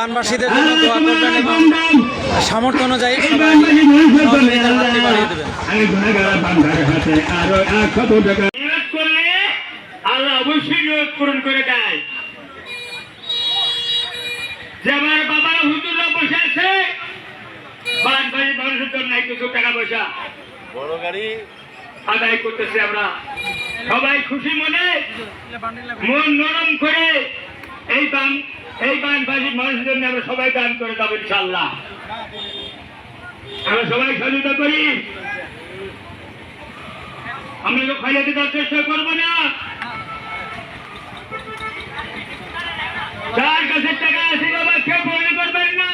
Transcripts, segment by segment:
বানবাসীদের জন্য সামর্থ্য অনুযায়ী টাকা পয়সা। করতেছি আমরা সবাই খুশি মনে মন নরম করে এই দান এই বানবাসী মানুষের জন্য আমরা সবাই দান করে দেবো ইনশাল্লাহ আমরা সবাই সহযোগিতা করি। আমরা তো খাইয়াতে দেওয়ার চেষ্টা করব না। যার কাছে টাকা আছে বাবা কেউ মনে করবেন না।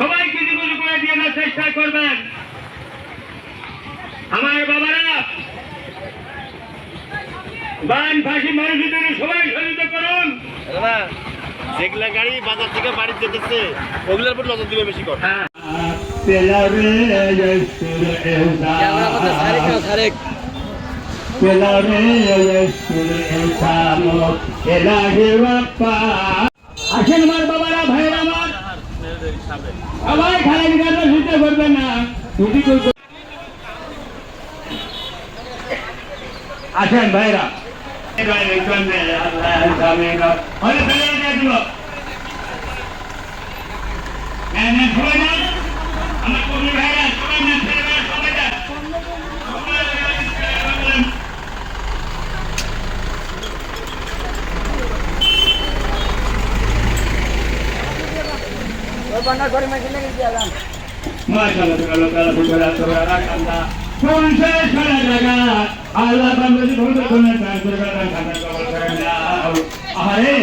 সবাই কিছু কিছু করে দিয়ে চেষ্টা করবেন। আমার বাবারা বান ফাঁসি মানুষের জন্য সবাই সহযোগিতা করুন। না যেগুলা গাড়ি বাজার থেকে বাড়ি যেতেছে ওগুলোর উপর নজর দিবে বেশি কর। হ্যাঁ। আসেন আমার বাবারা ভাইয়েরা আমার। সবাই খালি গাড়ি চিন্তা করবেন না যদি কেউ- আসেন ভাইরা আমার কর্মী ভাইরা সবাই না ছেলেরা সবাই যান। আল্লাহ বাংলাদেশ ভূত কোনে দান করে দান খাতা কবল করে দাও আরে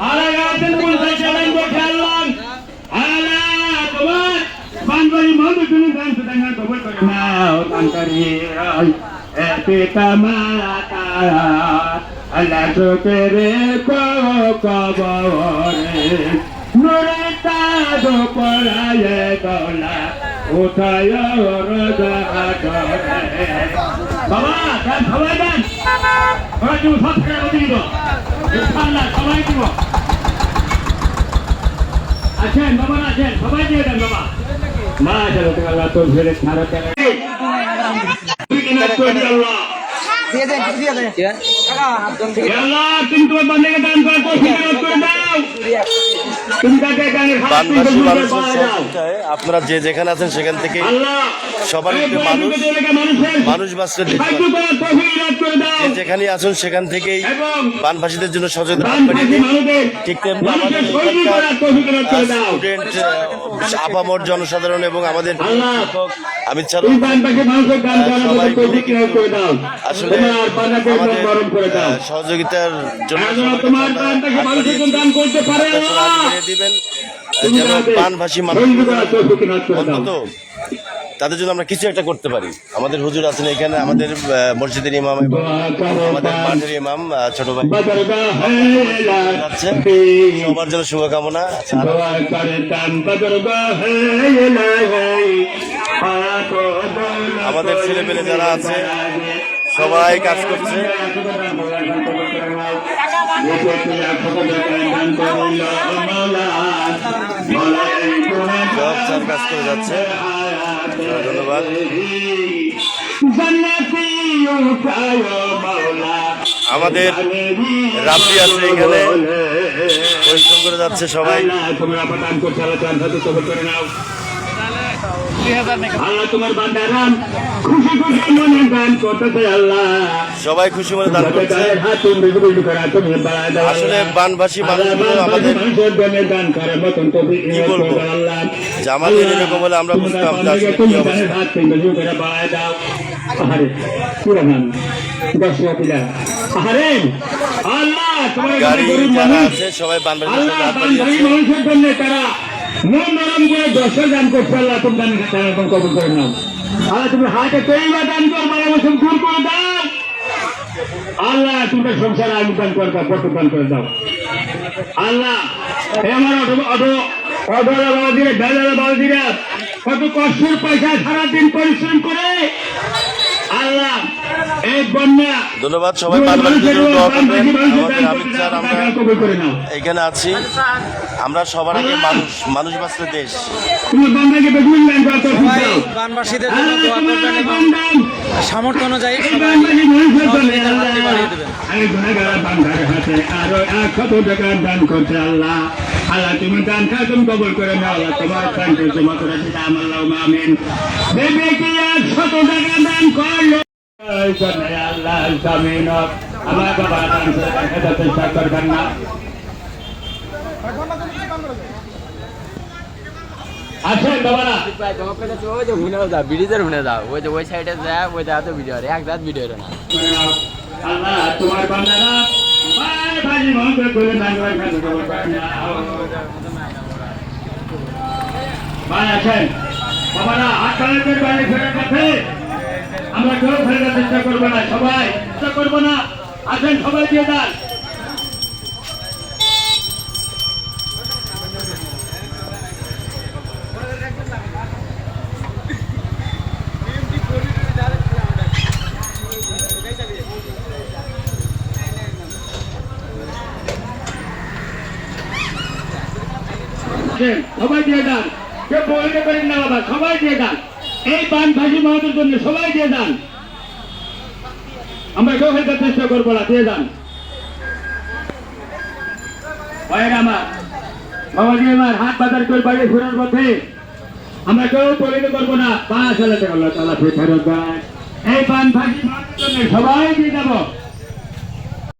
আল্লাহ গাছের মধ্যে চলেন বসে আল্লাহ আল্লাহ তোমার বাংলাদেশ মধ্যে তুমি দান করে দান কবল করে নাও দান করি এতে কামাতা আল্লাহ তোরে কো কবরে। নুরে তাদো পরায়ে দলা আদরে বাবা গান সবাই গান। ওরা তুমি সব টাকা দিব ইনশাআল্লাহ সবাই দিব। আছেন বাবা আছেন সবাই দিয়ে দেন বাবা। মা চলো ফেরে কিনা করি। আল্লাহ। আল্লাহ তুমি তোমার বান্দাকে দান করে ফিরে করে দাও। আপনারা যে যেখানে আছেন সেখান থেকে সবার মানুষ- মানুষ বাঁচতে যেখানে আছেন সেখান থেকেই বানভাসীদের জন্য মানুষদের ঠিক স্টুডেন্ট আপামর জনসাধারণ এবং আমাদের দাও। আসলে সহযোগিতার জন্য করে দিবেন। যেন বানভাসী মানুষ অন্তত তাদের জন্য আমরা কিছু একটা করতে পারি। আমাদের হুজুর আছেন এখানে আমাদের মসজিদের ইমাম এবং আমাদের মাঠের ইমাম ছোট ভাই। সবার জন্য শুভকামনা। আমাদের ছেলেপেলে যারা আছে, সবাই কাজ করছে। সব কাজ করে যাচ্ছে। আমাদের রাব্বি আছে এখানে পরিশ্রম করে যাচ্ছে সবাই সবাই খুশি মনে দান করছে আসলে। বানবাসী মানুষগুলো আমাদের কি বলব? আল্লাহ, এরকম হলে আমরা তোমার বুঝতাম যে আসলে কি অবস্থা। আল্লাহ তোমার গাড়ি যারা আছে সবাই মানুষের জন্য তারা মন নরম করে দান করছে আল্লাহ কবুল করে নাও। আল্লাহ তুমি হাতে তৈবা দান কর মারা দূর করে দাও। আল্লাহ সংসার আলু দান করে দাও কত দান করে দাও। আল্লাহ আমার অটো অটো বেলালবাদীরা কত কষ্টের পয়সা সারাদিন পরিশ্রম করে। ধন্যবাদ সবাই বাংলাদেশের দোয়া করবেন। আমাদের হামিদ স্যার আমরা কবুল করে নাও। এখানে আছি। আমরা সবার আগে মানুষ মানুষ বাঁচলে দেশ। তুমি করো বানবাসীদের জন্য দোয়া করবেন এবং সামর্থ্য অনুযায়ী একশত টাকা দান আল্লাহ। আল্লাহ তুমি কবল করে নাও। আল্লাহ তোমার দান রাখি আমার আমিন। যে ব্যক্তি একশত টাকা দান করল আল্লাহ জামিন আমার বাবা দান করে এটা চেষ্টা করবেন না যে ব্রিজের হুনে যাও ওই যে ওই সাইডে যায় ওই জায়গা তো ভিডিও এক জাত ভিডিও না বান্দারা ভাই আছেন বাবারা আপনাদের বাড়ি ফেরার পথে। আমরা কেউ ফেরার চেষ্টা করব না, সবাই চেষ্টা করব না। আছেন সবাই দিয়ে দান সবাই দিয়ে দান কেউ বলতে পারেন না বাবা সবাই দিয়ে দান এই পান ভাজি মাহাতের জন্য সবাই দিয়ে দান আমরা কেউ ফেলতে চেষ্টা করব না, দিয়ে দান ভাইয়ের আমার, বাবাজি আমার, হাত বাজার করে বাড়ি ঘোরার পথে আমরা কেউ পরিণত করব না, পা চালাতে আল্লাহ তালা ফেরত এই পান ভাজি মাহাতের জন্য সবাই দিয়ে যাব।